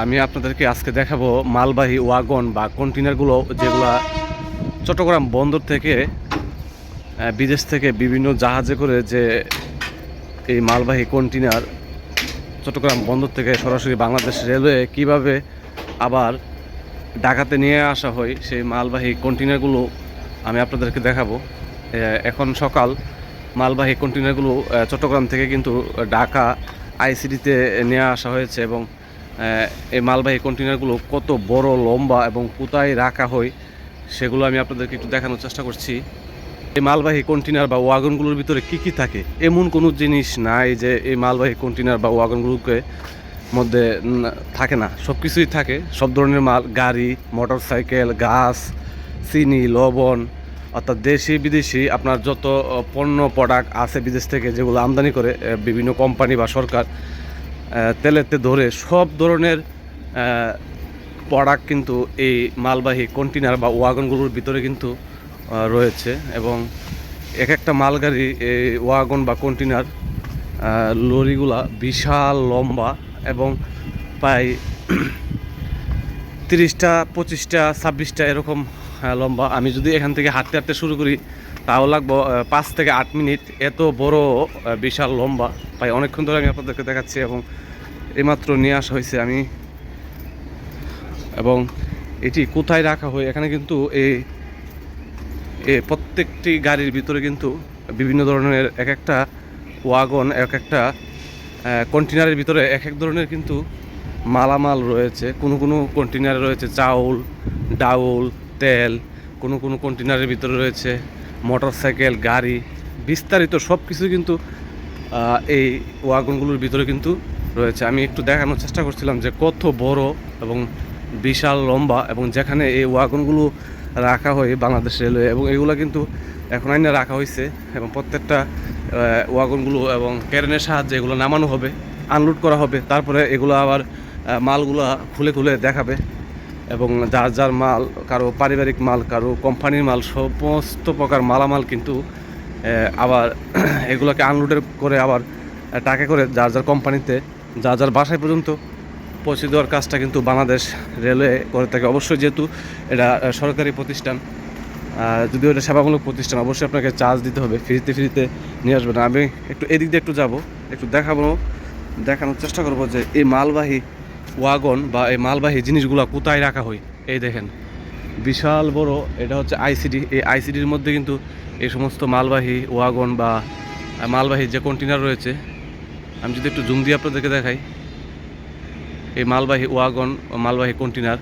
আমি আপনাদেরকে আজকে দেখাবো মালবাহী ওয়াগন বা কন্টেনারগুলো যেগুলা চট্টগ্রাম বন্দর থেকে বিদেশ থেকে বিভিন্ন জাহাজে করে যে এই মালবাহী কন্টেনার চট্টগ্রাম বন্দর থেকে সরাসরি বাংলাদেশ রেলওয়ে কীভাবে আবার ঢাকাতে নিয়ে আসা হয়, সেই মালবাহী কন্টেনারগুলো আমি আপনাদেরকে দেখাবো। এখন সকাল মালবাহী কন্টেনারগুলো চট্টগ্রাম থেকে কিন্তু ঢাকা আইসিডিতে নিয়ে আসা হয়েছে এবং এই মালবাহী কন্টেনারগুলো কত বড়, লম্বা এবং কোথায় রাখা হয়, সেগুলো আমি আপনাদেরকে একটু দেখানোর চেষ্টা করছি। এই মালবাহী কন্টেনার বা ওয়াগনগুলোর ভিতরে কি কি থাকে? এমন কোনো জিনিস নাই যে এই মালবাহী কন্টেনার বা ওয়াগনগুলোকে মধ্যে থাকে না। সব কিছুই থাকে। সব ধরনের মাল, গাড়ি মোটর সাইকেল গাছ, চিনি, লবণ, অর্থাৎ দেশি, বিদেশি, আপনার যত পণ্য প্রোডাক্ট আছে বিদেশ থেকে যেগুলো আমদানি করে বিভিন্ন কোম্পানি বা সরকার তেলেতে ধরে সব ধরনের প্রোডাক্ট কিন্তু এই মালবাহী কন্টেনার বা ওয়াগনগুলোর ভিতরে কিন্তু রয়েছে এবং এক একটা মালগাড়ি এই ওয়াগন বা কন্টেনার লরিগুলা বিশাল লম্বা এবং প্রায় তিরিশটা, পঁচিশটা, ছাব্বিশটা এরকম লম্বা। আমি যদি এখান থেকে হাঁটতে হাঁটতে শুরু করি, তাও লাগবো পাঁচ থেকে আট মিনিট। এত বড় বিশাল, লম্বা। প্রায় অনেকক্ষণ ধরে আমি আপনাদেরকে দেখাচ্ছি এবং এইমাত্র নিয়ে আসা হয়েছে আমি। এবং এটি কোথায় রাখা হয়? এখানে কিন্তু এই প্রত্যেকটি গাড়ির ভিতরে কিন্তু বিভিন্ন ধরনের এক একটা ওয়াগন, এক একটা কন্টেনারের ভিতরে এক এক ধরনের কিন্তু মালামাল রয়েছে। কোনো কোনো কন্টেনারে রয়েছে চাউল, ডাউল তেল, কোনো কোনো কন্টেনারের ভিতরে রয়েছে মোটর সাইকেল গাড়ি, বিস্তারিত সব কিছু কিন্তু এই ওয়াগনগুলোর ভিতরে কিন্তু রয়েছে। আমি একটু দেখানোর চেষ্টা করছিলাম যে কত বড় এবং বিশাল, লম্বা এবং যেখানে এই ওয়াগনগুলো রাখা হয় বাংলাদেশ রেলওয়ে এবং এগুলো কিন্তু এখন আইনে রাখা হয়েছে এবং প্রত্যেকটা ওয়াগনগুলো এবং ক্যারেনের সাহায্যে এগুলো নামানো হবে আনলোড করা হবে, তারপরে এগুলো আবার মালগুলো খুলে খুলে দেখাবে। এবং যার যার মাল, কারও পারিবারিক মাল, কারও কোম্পানির মাল, সমস্ত প্রকার মালামাল কিন্তু আবার এগুলোকে আনলোডের করে আবার টাকা করে যার যার কোম্পানিতে, যার যার বাসায় পর্যন্ত পৌঁছে দেওয়ার কাজটা কিন্তু বাংলাদেশ রেলওয়ে করে থাকে। অবশ্যই যেহেতু এটা সরকারি প্রতিষ্ঠান যদিও এটা সেবামূলক প্রতিষ্ঠান, অবশ্যই আপনাকে চার্জ দিতে হবে, ফ্রিতে ফ্রিতে নিয়ে আসবেন। আমি একটু এদিক দিয়ে একটু যাব, একটু দেখাবো, দেখানোর চেষ্টা করব যে এই মালবাহী ওয়াগন বা এই মালবাহী জিনিসগুলো কোথায় রাখা হয়? এই দেখেন। বিশাল বড় এটা হচ্ছে আইসিডি। এই আইসিডির মধ্যে কিন্তু এই সমস্ত মালবাহী ওয়াগন বা মালবাহী যে কন্টেনার রয়েছে, আমি যদি একটু জুম দিয়ে আপনাদেরকে দেখাই। এই মালবাহী ওয়াগন মালবাহী কন্টেনার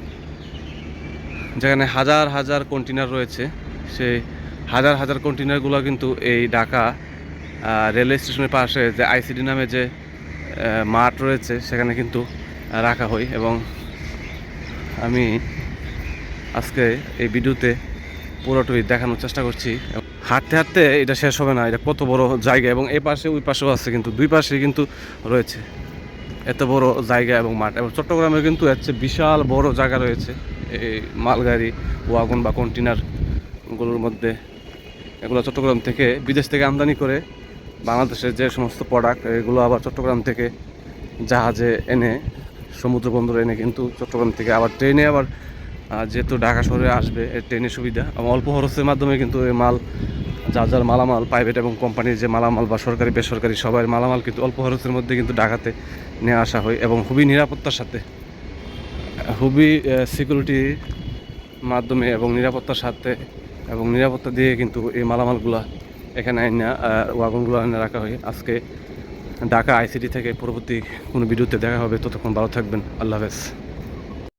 যেখানে হাজার হাজার কন্টেনার রয়েছে, সেই হাজার হাজার কন্টেনারগুলো কিন্তু এই ঢাকা রেলওয়ে স্টেশনের পাশে যে আইসিডি নামে যে মাঠ রয়েছে, সেখানে কিন্তু রাখা হয় এবং আমি আজকে এই ভিডিওতে পুরোটাই দেখানোর চেষ্টা করছি। হাঁটতে হাঁটতে এটা শেষ হবে না, এটা কত বড় জায়গা এবং এই পাশে ওই পাশেও আছে কিন্তু, দুই পাশে কিন্তু রয়েছে এত বড় জায়গা এবং মাঠ এবং চট্টগ্রামে কিন্তু হচ্ছে বিশাল বড় জায়গা রয়েছে। এই মালগাড়ি, ওয়াগন বা কন্টেনারগুলোর মধ্যে এগুলো চট্টগ্রাম থেকে বিদেশ থেকে আমদানি করে বাংলাদেশের যে সমস্ত প্রোডাক্ট এগুলো আবার চট্টগ্রাম থেকে জাহাজে এনে সমুদ্র বন্দরে এনে কিন্তু চট্টগ্রাম থেকে আবার ট্রেনে আবার যেহেতু ঢাকা শহরে আসবে এর ট্রেনের সুবিধা। অল্প খরচের মাধ্যমে কিন্তু এই মাল, যার যার মালামাল প্রাইভেট এবং কোম্পানির যে মালামাল বা সরকারি, বেসরকারি সবার মালামাল কিন্তু অল্প খরচের মধ্যে কিন্তু ঢাকাতে নিয়ে আসা হয় এবং খুবই নিরাপত্তার সাথে, খুবই সিকিউরিটি মাধ্যমে এবং নিরাপত্তার সাথে এবং নিরাপত্তা দিয়ে কিন্তু এই মালামালগুলা এখানে আইনা ওয়াগনগুলো এনে রাখা হয়। আজকে ঢাকা আইসিটি থেকে পরবর্তী কোনো ভিডিওতে দেখা হবে ততক্ষণ ভালো থাকবেন আল্লাহ হাফেজ।